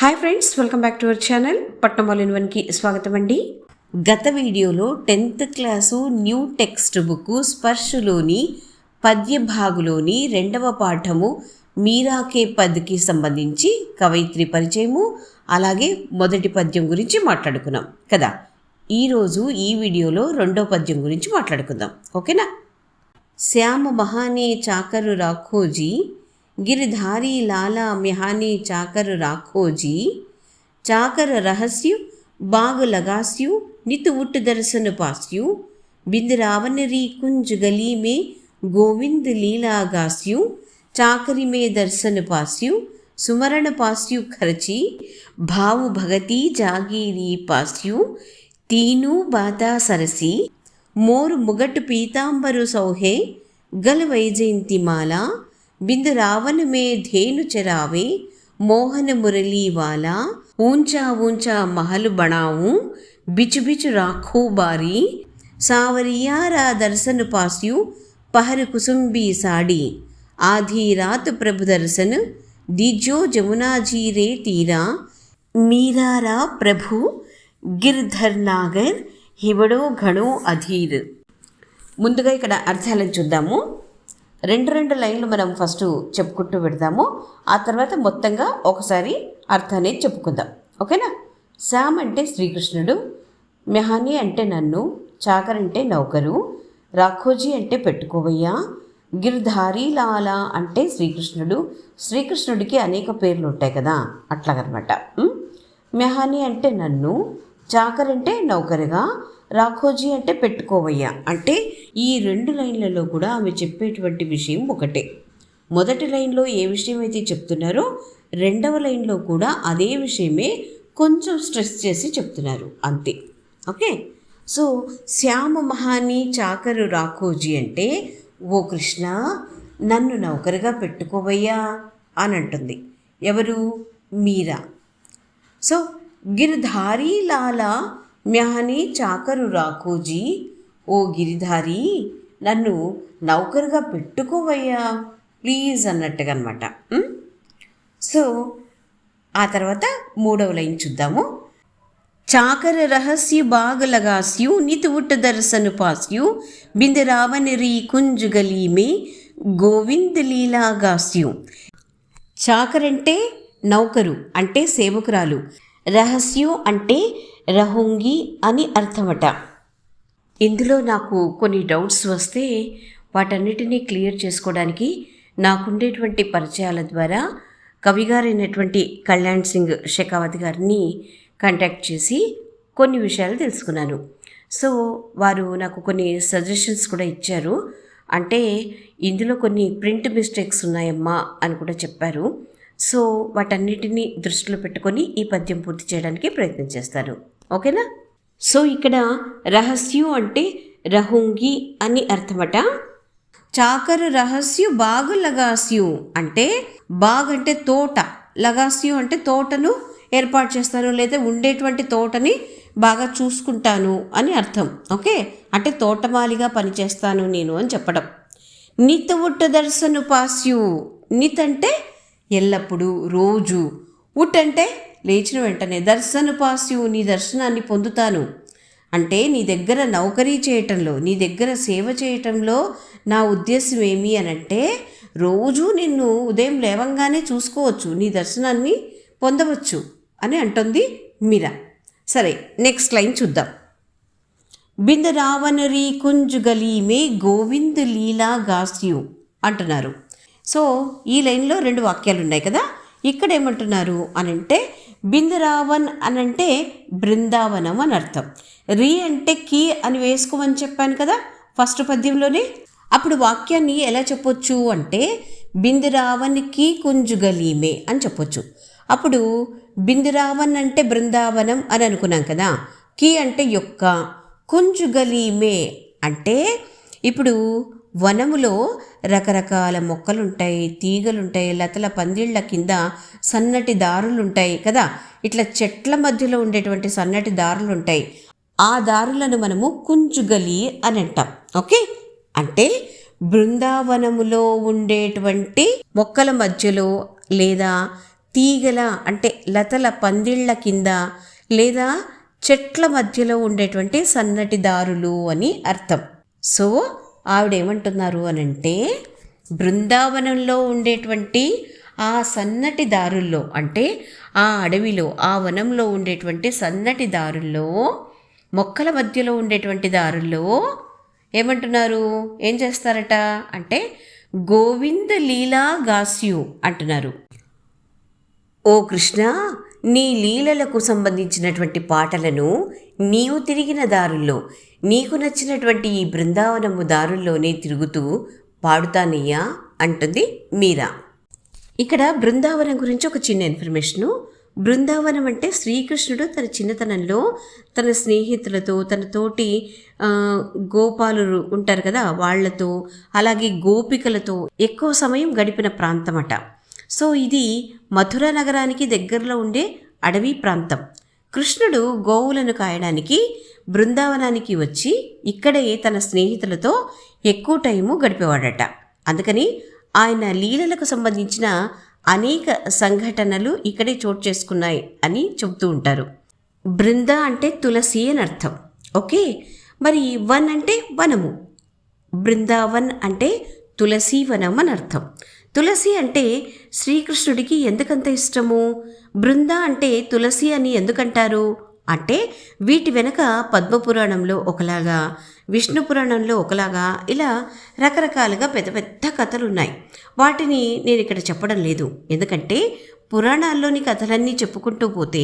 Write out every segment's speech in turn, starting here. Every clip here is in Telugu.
Hi friends welcome back to our channel Patnam in వన్కి స్వాగతం అండి గత వీడియోలో tenth class new text book స్పర్శలోని పద్య భాగులోని రెండవ పాఠము మీరాకే పద్కి సంబంధించి కవయిత్రి పరిచయము అలాగే మొదటి పద్యం గురించి మాట్లాడుకున్నాం కదా? ఈరోజు ఈ వీడియోలో రెండో పద్యం గురించి మాట్లాడుకుందాం ఓకేనా? శ్యామ మహానే చాకరు రాఖోజీ ગિરધારી લાલા મિહાની ચાકર રાખોજી ચાકર રહસ્યું બાગ લગાસ્યું નિત ઉટ દર્શન પાસ્યું બિંદરાવન રી કુંજ ગલી મેં ગોવિંદ લીલા ગાસ્યું ચાકરી મેં દર્શન પાસ્યું સુમરણ પાસ્યું ખર્ચી ભાવ ભગતી જાગીરી પાસ્યું તીનું બાતા સરસી મોર મુગટ પીતાંબરુ સૌહે ગલ વૈજયંતી માલા బిందు మే ధేను చరావే మోహన మురళీవాల ఊంచా ఊంచా మహలు బణావు బిచు బిచు రాఖో బారి సావరియారా దర్శను పాస్యు పహరు కుసుంబీ సాడి ఆధీ రాత్ ప్రభు దర్శన్ దీజో జమునాజీ రే తీరా మీరారా ప్రభు గిర్ధర్ నాగర్ హివడో ఘణో అధీర్. ముందుగా ఇక్కడ అర్థాలను చూద్దాము. రెండు రెండు లైన్లు మనం ఫస్ట్ చెప్పుకుంటూ పెడదాము. ఆ తర్వాత మొత్తంగా ఒకసారి అర్థాన్ని చెప్పుకుందాం. ఓకేనా? శ్యామ్ అంటే శ్రీకృష్ణుడు మెహాని అంటే నన్ను చాకర్ అంటే నౌకరు రాఖోజీ అంటే పెట్టుకోవయ్యా గిర్ధారీలాల అంటే శ్రీకృష్ణుడు. శ్రీకృష్ణుడికి అనేక పేర్లు ఉంటాయి కదా అట్లాగనమాట. మెహాని అంటే నన్ను చాకర్ అంటే నౌకరుగా రాఘోజీ అంటే పెట్టుకోవయ్యా. అంటే ఈ రెండు లైన్లలో కూడా ఆమె చెప్పేటువంటి విషయం ఒకటే. మొదటి లైన్లో ఏ విషయం అయితే చెప్తున్నారో రెండవ లైన్లో కూడా అదే విషయమే కొంచెం స్ట్రెస్ చేసి చెప్తున్నారు. అంతే. ఓకే? సో శ్యామ మహాని చాకరు రాఘోజీ అంటే ఓ కృష్ణ నన్ను నౌకరుగా పెట్టుకోవయ్యా అని అంటుంది. ఎవరు? మీరా. సో గిరిధారీ లాలా మ్యాని చాకరు రాకోజీ. ఓ గిరిధారి నన్ను నౌకరుగా పెట్టుకోవయ్యా. ప్లీజ్ అన్నట్టుగా అనమాట సో ఆ తర్వాత మూడవ లైన్ చూద్దాము. చాకర రహస్య బాగులగాస్యు నితువుట్ట దర్శను పాస్యు. బింద కుంజు గలీమే గోవింద్ లీలాగాస్యు. చాకరంటే నౌకరు అంటే సేవకురాలు. రహస్యం అంటే రహుంగి అని అర్థమట. ఇందులో నాకు కొన్ని డౌట్స్ వస్తే వాటన్నిటినీ క్లియర్ చేసుకోవడానికి నాకుండేటువంటి పరిచయాల ద్వారా కవిగారైనటువంటి కళ్యాణ్ సింగ్ షెకావత్ గారిని కాంటాక్ట్ చేసి కొన్ని విషయాలు తెలుసుకున్నాను. సో వారు నాకు కొన్ని సజెషన్స్ కూడా ఇచ్చారు. అంటే ఇందులో కొన్ని ప్రింట్ మిస్టేక్స్ ఉన్నాయమ్మా అని కూడా చెప్పారు. సో వాటన్నిటిని దృష్టిలో పెట్టుకొని ఈ పద్యం పూర్తి చేయడానికి ప్రయత్నం చేస్తారు ఓకేనా? సో ఇక్కడ రహస్యం అంటే రహుంగి అని అర్థమట. చాకరు రహస్యు బాగు లగాస్యు అంటే బాగ్ అంటే తోట. లగాస్యు అంటే తోటను ఏర్పాటు చేస్తాను లేదా ఉండేటువంటి తోటని బాగా చూసుకుంటాను అని అర్థం. ఓకే? అంటే తోటమాలిగా పనిచేస్తాను నేను అని చెప్పడం. నిత ఉట్ట దర్శను పాస్యు నిత్ అంటే ఎల్లప్పుడూ రోజు. ఉట్ అంటే లేచిన వెంటనే దర్శనపాస్యు నీ దర్శనాన్ని పొందుతాను. అంటే నీ దగ్గర నౌకరీ చేయటంలో నీ దగ్గర సేవ చేయటంలో నా ఉద్దేశం ఏమి అని అంటే రోజు నిన్ను ఉదయం లేవంగానే చూసుకోవచ్చు నీ దర్శనాన్ని పొందవచ్చు అని అంటుంది మీరా. సరే నెక్స్ట్ లైన్ చూద్దాం. బింద రావణరి కుంజుగలీమే గోవింద్ లీలా గాస్యు అంటున్నారు. సో ఈ లైన్లో రెండు వాక్యాలు ఉన్నాయి కదా ఇక్కడ ఏమంటున్నారు అని అంటే బిందరావన్ అని అంటే బృందావనం అని అర్థం. రీ అంటే కీ అని వేసుకోమని చెప్పాను కదా ఫస్ట్ పద్యంలోనే? అప్పుడు వాక్యాన్ని ఎలా చెప్పొచ్చు అంటే బిందురావన్ కీ కుంజుగలీమే అని చెప్పొచ్చు. అప్పుడు బిందురావన్ అంటే బృందావనం అని అనుకున్నాం కదా కీ అంటే యొక్క కుంజుగలీమే అంటే ఇప్పుడు వనములో రకరకాల మొక్కలుంటాయి తీగలుంటాయి లతల పందిళ్ళ కింద సన్నటి దారులుంటాయి కదా? ఇట్లా చెట్ల మధ్యలో ఉండేటువంటి సన్నటి దారులు ఉంటాయి ఆ దారులను మనము కుంజుగలి అని అంటాం ఓకే? అంటే బృందావనములో ఉండేటువంటి మొక్కల మధ్యలో లేదా తీగల అంటే లతల పందిళ్ళ కింద లేదా చెట్ల మధ్యలో ఉండేటువంటి సన్నటి దారులు అని అర్థం. సో ఆవిడేమంటున్నారు అనంటే బృందావనంలో ఉండేటువంటి ఆ సన్నటి దారుల్లో అంటే ఆ అడవిలో ఆ వనంలో ఉండేటువంటి సన్నటి దారుల్లో మొక్కల మధ్యలో ఉండేటువంటి దారుల్లో ఏమంటున్నారు? ఏం చేస్తారట? అంటే గోవింద లీలా గాస్యు అంటున్నారు. ఓ కృష్ణ నీ లీలలకు సంబంధించినటువంటి పాటలను నీవు తిరిగిన దారుల్లో నీకు నచ్చినటువంటి ఈ బృందావనము దారుల్లోనే తిరుగుతూ పాడుతానయ్యా అంటుంది మీరా. ఇక్కడ బృందావనం గురించి ఒక చిన్న ఇన్ఫర్మేషను. బృందావనం అంటే శ్రీకృష్ణుడు తన చిన్నతనంలో తన స్నేహితులతో తన తోటి గోపాలు గోపాలురు ఉంటారు కదా వాళ్ళతో అలాగే గోపికలతో ఎక్కువ సమయం గడిపిన ప్రాంతమట. సో ఇది మథుర నగరానికి దగ్గరలో ఉండే అడవి ప్రాంతం. కృష్ణుడు గోవులను కాయడానికి బృందావనానికి వచ్చి ఇక్కడే తన స్నేహితులతో ఎక్కువ టైము గడిపేవాడట. అందుకని ఆయన లీలలకు సంబంధించిన అనేక సంఘటనలు ఇక్కడే చోటు చేసుకున్నాయి అని చెబుతూ ఉంటారు. బృంద అంటే తులసి అని అర్థం. ఓకే? మరి వన్ అంటే వనము. బృందావన్ అంటే తులసి వనం అని అర్థం. తులసి అంటే శ్రీకృష్ణుడికి ఎందుకంత ఇష్టము? బృంద అంటే తులసి అని ఎందుకంటారు? అంటే వీటి వెనక పద్మపురాణంలో ఒకలాగా విష్ణు పురాణంలో ఒకలాగా ఇలా రకరకాలుగా పెద్ద పెద్ద కథలు ఉన్నాయి వాటిని నేను ఇక్కడ చెప్పడం లేదు. ఎందుకంటే పురాణాల్లోని కథలన్నీ చెప్పుకుంటూ పోతే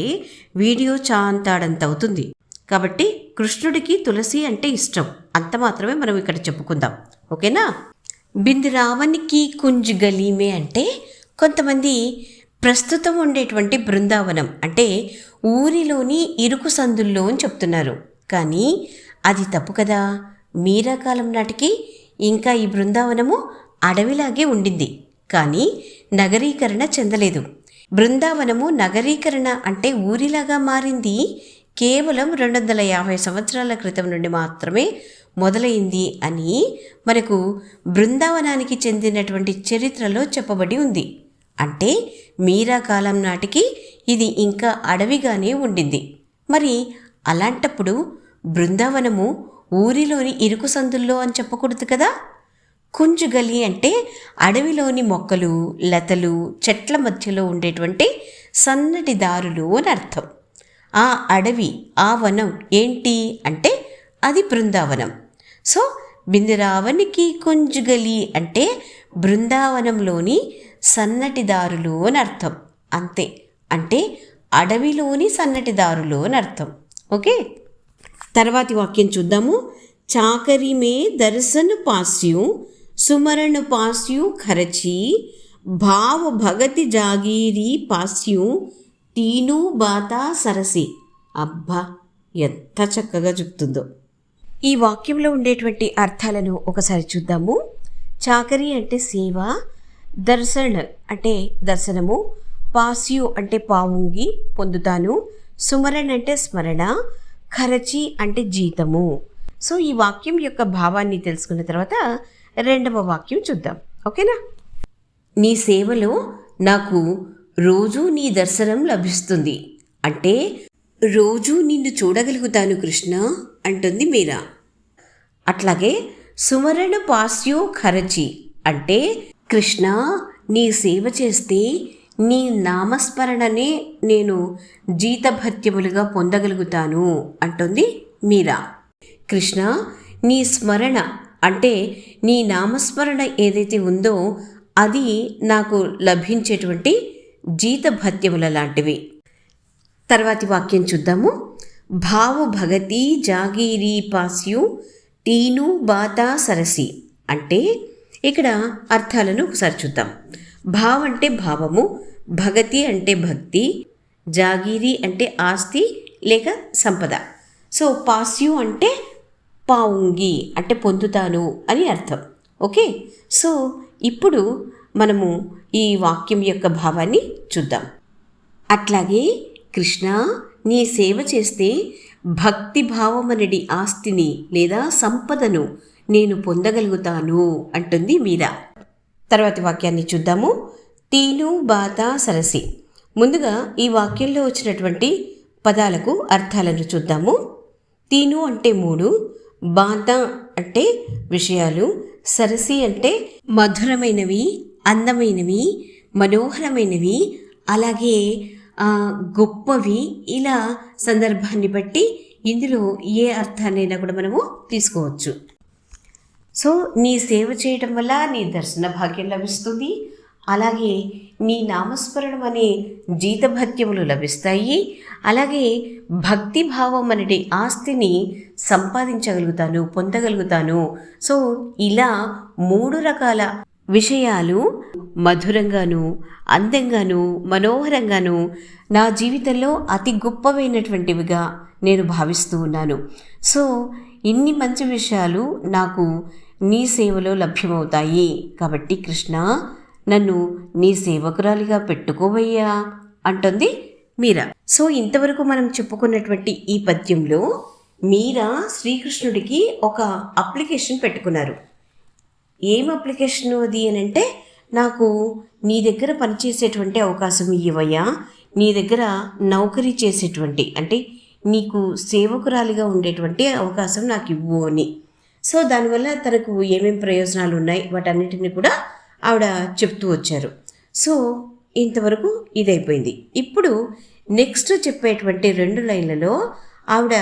వీడియో చాంతాడంత అవుతుంది. కాబట్టి కృష్ణుడికి తులసి అంటే ఇష్టం. అంత మాత్రమే మనం ఇక్కడ చెప్పుకుందాం. ఓకేనా? బిందురావనికి కుంజ్ గలీమే అంటే కొంతమంది ప్రస్తుతం ఉండేటువంటి బృందావనం అంటే ఊరిలోని ఇరుకు సందుల్లో అని చెప్తున్నారు. కానీ అది తప్పు కదా? మీరా కాలం నాటికి ఇంకా ఈ బృందావనము అడవిలాగే ఉండింది. కానీ నగరీకరణ చెందలేదు. బృందావనము నగరీకరణ అంటే ఊరిలాగా మారింది కేవలం రెండు వందల యాభై సంవత్సరాల క్రితం నుండి మాత్రమే మొదలైంది అని మనకు బృందావనానికి చెందినటువంటి చరిత్రలో చెప్పబడి ఉంది. అంటే మీరా కాలం నాటికి ఇది ఇంకా అడవిగానే ఉండింది. మరి అలాంటప్పుడు బృందావనము ఊరిలోని ఇరుకు సందుల్లో అని చెప్పకూడదు కదా? కుంజుగలి అంటే అడవిలోని మొక్కలు లతలు చెట్ల మధ్యలో ఉండేటువంటి సన్నటి దారులు అని అర్థం. ఆ అడవి ఆ వనం ఏంటి అంటే అది బృందావనం. సో బిందురావనికి కుంజుగలి అంటే బృందావనంలోని సన్నటిదారులు అని అర్థం. అంతే. అంటే అడవిలోని సన్నటిదారులు అని అర్థం. ఓకే? తర్వాతి వాక్యం చూద్దాము. చాకరి మే దర్శన పాస్యు సుమరణ పాస్యు ఖరచి భావ భగతి జాగీరి పాస్యు తీను బాతా సరసి. అబ్బా ఎంత చక్కగా చెప్తుందో. ఈ వాక్యంలో ఉండేటువంటి అర్థాలను ఒకసారి చూద్దాము. చాకరీ అంటే సేవ దర్శన్ అంటే దర్శనము పాస్యు అంటే పావుంగి పొందుతాను సుమరణ్ అంటే స్మరణ ఖరచి అంటే జీతము. సో ఈ వాక్యం యొక్క భావాన్ని తెలుసుకున్న తర్వాత రెండవ వాక్యం చూద్దాం. ఓకేనా? నీ సేవలో నాకు రోజూ నీ దర్శనం లభిస్తుంది. అంటే రోజూ నిన్ను చూడగలుగుతాను కృష్ణ అంటుంది మీరా. అట్లాగే సుమరణ పాస్యో ఖరచి అంటే కృష్ణ నీ సేవ చేస్తే నీ నామస్మరణనే నేను జీతభత్యములుగా పొందగలుగుతాను అంటుంది మీరా. కృష్ణ నీ స్మరణ అంటే నీ నామస్మరణ ఏదైతే ఉందో అది నాకు లభించేటువంటి జీతభత్యముల లాంటివి. తర్వాతి వాక్యం చూద్దాము. భావ భగతి జాగీరి పాస్యు టీను బాత సరసి అంటే ఇక్కడ అర్థాలను ఒకసారి చూద్దాం. భావ అంటే భావము భగతి అంటే భక్తి జాగీరి అంటే ఆస్తి లేక సంపద. సో పాస్యు అంటే పావుంగి అంటే పొందుతాను అని అర్థం. ఓకే? సో ఇప్పుడు మనము ఈ వాక్యం యొక్క భావాన్ని చూద్దాం. అట్లాగే కృష్ణ నీ సేవ చేస్తే భక్తి భావమనడి ఆస్తిని లేదా సంపదను నేను పొందగలుగుతాను అంటుంది మీరా. తర్వాతి వాక్యాన్ని చూద్దాము. తీను బాత సరసి. ముందుగా ఈ వాక్యంలో వచ్చినటువంటి పదాలకు అర్థాలను చూద్దాము. తీను అంటే మూడు బాత అంటే విషయాలు సరసి అంటే మధురమైనవి అందమైనవి మనోహరమైనవి అలాగే గొప్పవి ఇలా సందర్భాన్ని బట్టి ఇందులో ఏ అర్థాన్నైనా కూడా మనము తీసుకోవచ్చు. సో నీ సేవ చేయటం వల్ల నీ దర్శన భాగ్యం లభిస్తుంది. అలాగే నీ నామస్మరణం అనే జీతభత్యములు లభిస్తాయి. అలాగే భక్తి భావం అనే ఆస్తిని సంపాదించగలుగుతాను పొందగలుగుతాను. సో ఇలా మూడు రకాల విషయాలు మధురంగాను అందంగాను మనోహరంగాను నా జీవితంలో అతి గొప్పవైనటువంటివిగా నేను భావిస్తూ ఉన్నాను. సో ఇన్ని మంచి విషయాలు నాకు నీ సేవలో లభ్యమవుతాయి. కాబట్టి కృష్ణ నన్ను నీ సేవకురాలిగా పెట్టుకోవయ్యా అంటుంది మీరా. సో ఇంతవరకు మనం చెప్పుకున్నటువంటి ఈ పద్యంలో మీరా శ్రీకృష్ణుడికి ఒక అప్లికేషన్ పెట్టుకున్నారు. ఏం అప్లికేషన్ అది అని అంటే నాకు నీ దగ్గర పనిచేసేటువంటి అవకాశం ఇవ్వయ్యా నీ దగ్గర నౌకరీ చేసేటువంటి అంటే నీకు సేవకురాలిగా ఉండేటువంటి అవకాశం నాకు ఇవ్వు అని. సో దానివల్ల తనకు ఏమేం ప్రయోజనాలు ఉన్నాయి వాటన్నిటిని కూడా ఆవిడ చెప్తూ వచ్చారు. సో ఇంతవరకు ఇదైపోయింది. ఇప్పుడు నెక్స్ట్ చెప్పేటువంటి రెండు లైన్లలో ఆవిడ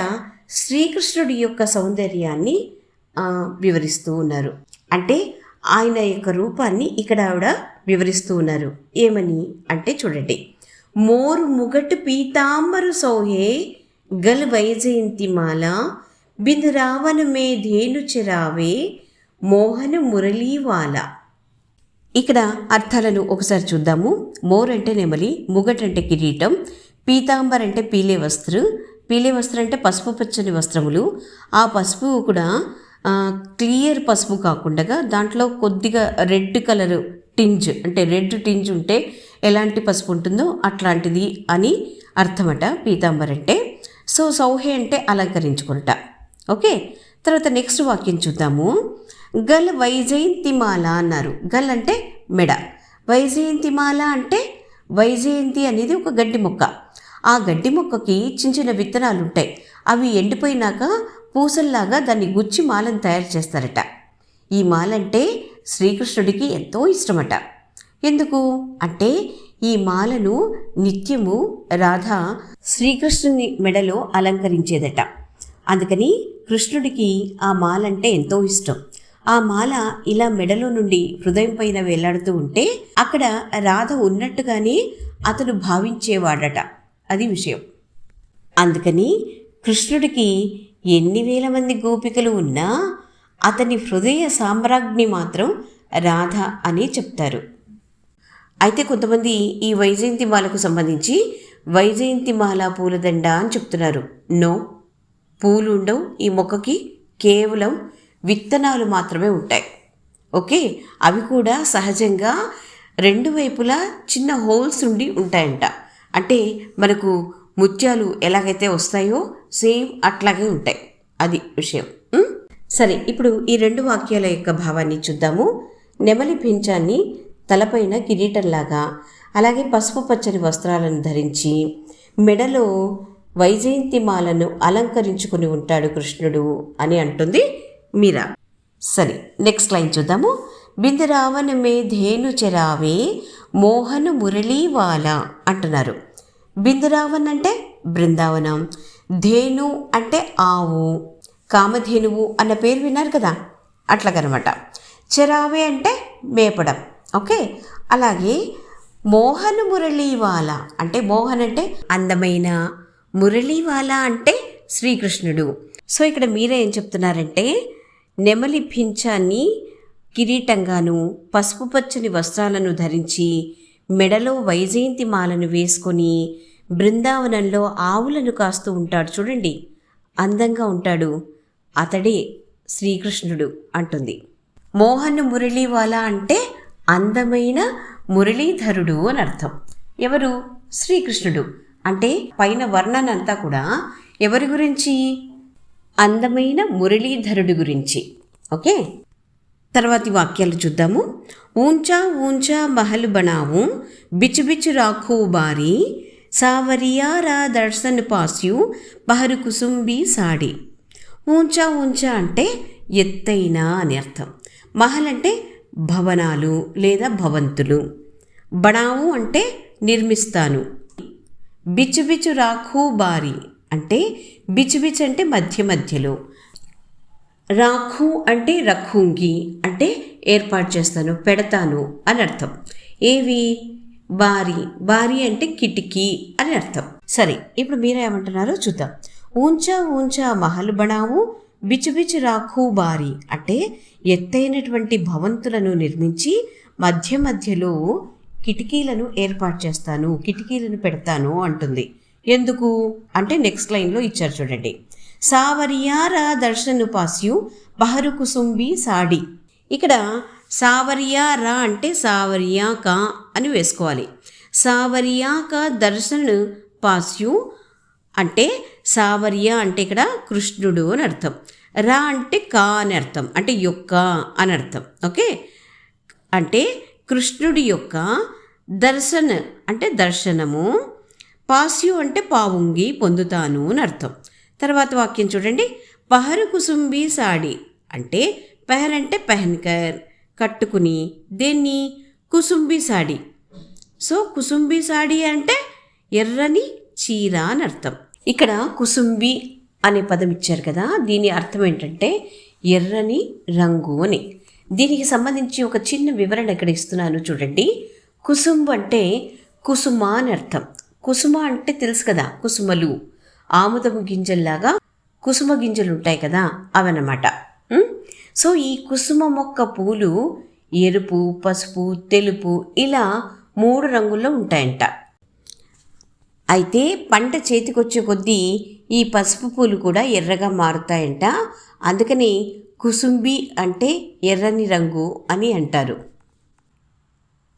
శ్రీకృష్ణుడి యొక్క సౌందర్యాన్ని వివరిస్తూ ఉన్నారు. అంటే ఆయన యొక్క రూపాన్ని ఇక్కడ ఆవిడ వివరిస్తూ ఉన్నారు. ఏమని అంటే చూడండి. మోరు ముగటు పీతాంబరు సౌహే గల్ వైజయంతిమాల బిందు రావణ మే ధేను చిరావే మోహన మురళీవాల ఇక్కడ అర్థాలను ఒకసారి చూద్దాము. మోర్ అంటే నెమలి ముగట్ అంటే కిరీటం పీతాంబర్ అంటే పీలే వస్త్రం పీలే వస్త్రం అంటే పసుపు పచ్చని వస్త్రములు. ఆ పసుపు కూడా క్లియర్ పసుపు కాకుండా దాంట్లో కొద్దిగా రెడ్ కలర్ టింజ్ అంటే రెడ్ టింజ్ ఉంటే ఎలాంటి పసుపు ఉంటుందో అట్లాంటిది అని అర్థమట పీతాంబర్ అంటే సో సౌహే అంటే అలంకరించుకుంట. ఓకే? తర్వాత నెక్స్ట్ వాక్యం చూద్దాము. గల్ వైజయంతిమాల అన్నారు. గల్ అంటే మెడ. వైజయంతిమాల అంటే వైజయంతి అనేది ఒక గడ్డి మొక్క. ఆ గడ్డి మొక్కకి చిన్న చిన్న విత్తనాలు ఉంటాయి. అవి ఎండిపోయినాక పూసల్లాగా దాన్ని గుచ్చి మాలను తయారు చేస్తారట. ఈ మాలంటే శ్రీకృష్ణుడికి ఎంతో ఇష్టమట. ఎందుకు? అంటే ఈ మాలను నిత్యము రాధ శ్రీకృష్ణుని మెడలో అలంకరించేదట. అందుకని కృష్ణుడికి ఆ మాలంటే ఎంతో ఇష్టం. ఆ మాల ఇలా మెడలో నుండి హృదయం పైన వేలాడుతూ ఉంటే అక్కడ రాధ ఉన్నట్టుగానే అతను భావించేవాడట. అది విషయం. అందుకని కృష్ణుడికి ఎన్ని వేల మంది గోపికలు ఉన్నా అతని హృదయ సామ్రాజ్ఞి మాత్రం రాధ అని చెప్తారు. అయితే కొంతమంది ఈ వైజయంతి మాలకు సంబంధించి వైజయంతి మాల పూలదండ అని చెప్తున్నారు. నో పూలు ఉండవు ఈ మొక్కకి కేవలం విత్తనాలు మాత్రమే ఉంటాయి. ఓకే? అవి కూడా సహజంగా రెండు వైపులా చిన్న హోల్స్ ఉండి ఉంటాయంట. అంటే మనకు ముత్యాలు ఎలాగైతే వస్తాయో సేమ్ అట్లాగే ఉంటాయి. అది విషయం. సరే ఇప్పుడు ఈ రెండు వాక్యాల యొక్క భావాన్ని చూద్దాము. నెమలి పింఛాన్ని తలపైన కిరీటంలాగా అలాగే పసుపు పచ్చని వస్త్రాలను ధరించి మెడలో వైజయంతి మాలను అలంకరించుకుని ఉంటాడు కృష్ణుడు అని అంటుంది మీరా. సరే నెక్స్ట్ లైన్ చూద్దాము. బిందురావణమే ధేను చెరావే మోహను మురళీవాల అంటున్నారు. బిందురావన్ అంటే బృందావనం ధేను అంటే ఆవు కామధేనువు అన్న పేరు విన్నారు కదా? అట్లాగనమాట. చెరావే అంటే మేపడం ఓకే? అలాగే మోహన మురళీవాల అంటే మోహన్ అంటే అందమైన మురళీవాలా అంటే శ్రీకృష్ణుడు. సో ఇక్కడ మీరే ఏం చెప్తున్నారంటే నెమలి పింఛాన్ని కిరీటంగాను పసుపు పచ్చని వస్త్రాలను ధరించి మెడలో వైజయంతి మాలను వేసుకొని బృందావనంలో ఆవులను కాస్తూ ఉంటాడు. చూడండి అందంగా ఉంటాడు. అతడే శ్రీకృష్ణుడు అంటుంది. మోహన్ మురళీవాలా అంటే అందమైన మురళీధరుడు అని అర్థం. ఎవరు? శ్రీకృష్ణుడు. అంటే పైన వర్ణన అంతా కూడా ఎవరి గురించి? అందమైన మురళీధరుడి గురించి. ఓకే? తర్వాతి వాక్యాలు చూద్దాము. ఊంచా ఊంచా మహల్ బనావు బిచు బిచు రాఖూ బారి సావరియారా దర్శన్ పాస్యు బహరు కుసుంబి సాడి. ఊంచా ఊంచా అంటే ఎత్తైన అని అర్థం. మహల్ అంటే భవనాలు లేదా భవంతులు. బణావు అంటే నిర్మిస్తాను. బిచ్చుబిచ్చు రాఖు రాఖూ బారి అంటే బిచు అంటే మధ్య మధ్యలో. రాఖు అంటే రఖూంగి అంటే ఏర్పాటు చేస్తాను పెడతాను అని అర్థం. ఏవి? బారి. బారి అంటే కిటికీ అని అర్థం. సరే ఇప్పుడు మీరేమంటున్నారో చూద్దాం. ఊంచా ఊంచా మహల్ బణావు బిచుబిచు రాఖు బారి అంటే ఎత్తైనటువంటి భవంతులను నిర్మించి మధ్య మధ్యలో కిటికీలను ఏర్పాటు చేస్తాను కిటికీలను పెడతాను అంటుంది. ఎందుకు? అంటే నెక్స్ట్ లైన్లో ఇచ్చారు చూడండి. సావరియారా దర్శను పాస్యు బహరు కుసుంబి సాడి. ఇక్కడ సావరియా రా అంటే సావరియా కా అని వేసుకోవాలి. సావరియా కా దర్శన్ పాస్యు అంటే సావర్య అంటే ఇక్కడ కృష్ణుడు అని అర్థం. రా అంటే కా అని అర్థం. అంటే యొక్క అని అర్థం. ఓకే? అంటే కృష్ణుడి యొక్క దర్శన అంటే దర్శనము. పాస్యు అంటే పావుంగి పొందుతాను అని అర్థం. తర్వాత వాక్యం చూడండి. పహరు కుసుంబి సాడి అంటే పెహర్ అంటే పెహన్కర్ కట్టుకుని దేన్ని? కుసుంబి సాడి. సో కుసుంబి సాడి అంటే ఎర్రని చీర అని అర్థం. ఇక్కడ కుసుంబి అనే పదం ఇచ్చారు కదా దీని అర్థం ఏంటంటే ఎర్రని రంగు అని. దీనికి సంబంధించి ఒక చిన్న వివరణ ఇక్కడ ఇస్తున్నాను చూడండి. కుసుంబు అంటే కుసుమ అని అర్థం. కుసుమ అంటే తెలుసు కదా కుసుమలు. ఆముదము గింజల్లాగా కుసుమ గింజలు ఉంటాయి కదా అవన్నమాట. సో ఈ కుసుమ మొక్క పూలు ఎరుపు పసుపు తెలుపు ఇలా మూడు రంగుల్లో ఉంటాయంట. అయితే పంట చేతికొచ్చే కొద్దీ ఈ పసుపు పూలు కూడా ఎర్రగా మారుతాయంట. అందుకని కుసుంబి అంటే ఎర్రని రంగు అని అంటారు.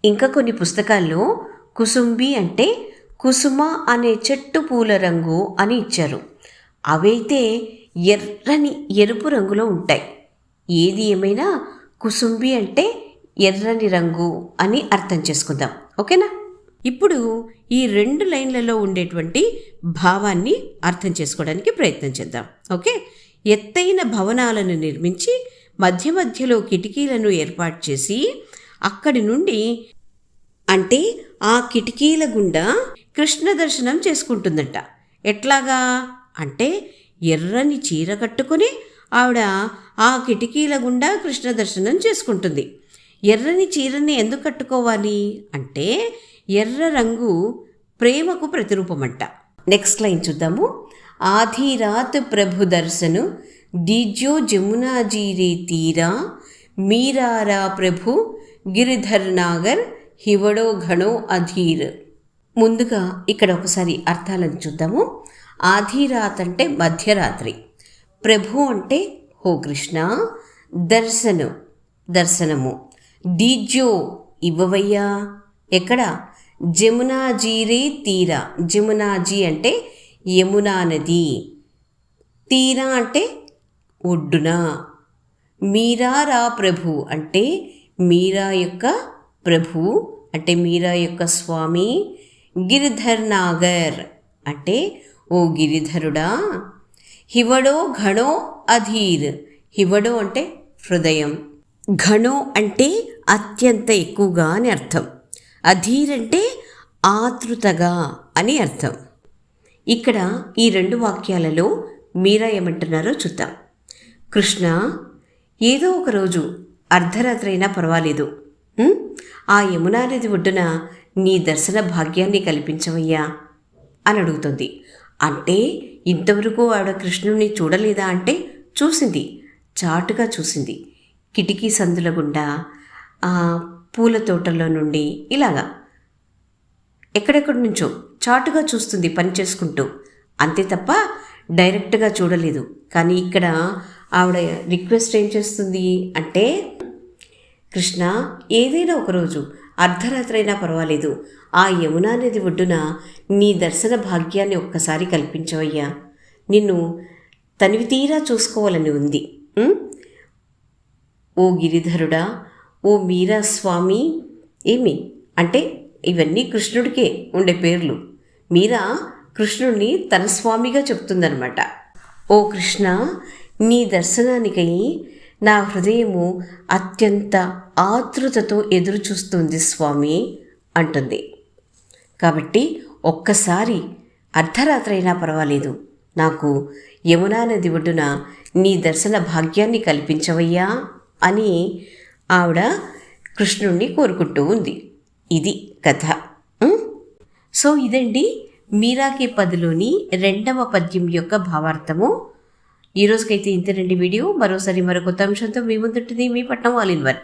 ఇంకా కొన్ని పుస్తకాల్లో కుసుంబి అంటే కుసుమ అనే చెట్టు పూల రంగు అని ఇచ్చారు. అవైతే ఎర్రని ఎరుపు రంగులో ఉంటాయి. ఏది ఏమైనా కుసుంబి అంటే ఎర్రని రంగు అని అర్థం చేసుకుందాం. ఓకేనా? ఇప్పుడు ఈ రెండు లైన్లలో ఉండేటువంటి భావాన్ని అర్థం చేసుకోవడానికి ప్రయత్నం చేద్దాం. ఓకే? ఎత్తైన భవనాలను నిర్మించి మధ్య మధ్యలో కిటికీలను ఏర్పాటు చేసి అక్కడి నుండి అంటే ఆ కిటికీల గుండా కృష్ణ దర్శనం చేసుకుంటుందట. ఎట్లాగా? అంటే ఎర్రని చీర కట్టుకొని ఆవిడ ఆ కిటికీల గుండా కృష్ణ దర్శనం చేసుకుంటుంది. ఎర్రని చీరని ఎందుకు కట్టుకోవాలి? అంటే ఎర్ర రంగు ప్రేమకు ప్రతిరూపమంట. నెక్స్ట్ లైన్ చూద్దాము. ఆధిరాత్ ప్రభు దర్శను డిజో జమునాజీరే తీరా మీరారా ప్రభు గిరిధర్ నాగర్ హివడో ఘణో అధీర్. ముందుగా ఇక్కడ ఒకసారి అర్థాలను చూద్దాము. ఆధిరాత్ అంటే మధ్యరాత్రి. ప్రభు అంటే హో కృష్ణ దర్శనం దర్శనము. డీజో ఇవ్వవయ్యా? ఎక్కడ? జమునాజీరే తీరా. జమునాజీ అంటే యమునా నది. తీరా అంటే ఒడ్డున. మీరా రా ప్రభు అంటే మీరా యొక్క ప్రభు అంటే మీరా యొక్క స్వామి. గిరిధర్ నాగర్ అంటే ఓ గిరిధరుడా. హివడో ఘణో అధీర్. హివడో అంటే హృదయం. ఘణో అంటే అత్యంత ఎక్కువగా అని అర్థం. అధీర్ అంటే ఆతృతగా అని అర్థం. ఇక్కడ ఈ రెండు వాక్యాలలో మీరా ఏమంటున్నారో చూద్దాం. కృష్ణ ఏదో ఒక రోజు అర్ధరాత్రి అయినా పర్వాలేదు. ఆ యమునా నది ఒడ్డున నీ దర్శన భాగ్యాన్ని కల్పించవయ్యా అని అడుగుతుంది. అంటే ఇంతవరకు ఆవిడ కృష్ణుణ్ణి చూడలేదా అంటే చూసింది చాటుగా చూసింది. కిటికీ సందుల గుండా ఆ పూల తోటల్లో నుండి ఇలాగా. ఎక్కడెక్కడి నుంచో చాటుగా చూస్తుంది పని చేసుకుంటూ. అంతే తప్ప డైరెక్ట్గా చూడలేదు. కానీ ఇక్కడ ఆవిడ రిక్వెస్ట్ ఏం చేస్తుంది అంటే కృష్ణ ఏదైనా ఒకరోజు అర్ధరాత్రి అయినా పర్వాలేదు. ఆ యమునా నది ఒడ్డున నీ దర్శన భాగ్యాన్ని ఒక్కసారి కల్పించవయ్యా. నిన్ను తనివి తీరా చూసుకోవాలని ఉంది. ఓ గిరిధరుడా ఓ మీరా స్వామి ఏమి? అంటే ఇవన్నీ కృష్ణుడికే ఉండే పేర్లు. మీరా కృష్ణుణ్ణి తన స్వామిగా చెప్తుందనమాట ఓ కృష్ణ నీ దర్శనానికై నా హృదయము అత్యంత ఆతృతతో ఎదురు చూస్తుంది స్వామి అంటుంది. కాబట్టి ఒక్కసారి అర్ధరాత్రి అయినా పర్వాలేదు. నాకు యమునా నది ఒడ్డున నీ దర్శన భాగ్యాన్ని కల్పించవయ్యా అని ఆవిడ కృష్ణుణ్ణి కోరుకుంటూ ఉంది. ఇది కథ. సో ఇదండి మీరాకే పదిలోని రెండవ పద్యం యొక్క భావార్థము. ఈరోజుకైతే ఇంతేనండి వీడియో. మరోసారి మరొక అంశంతో మీ ముందుంటుంది మీ పట్నం ఆల్ ఇన్ వన్.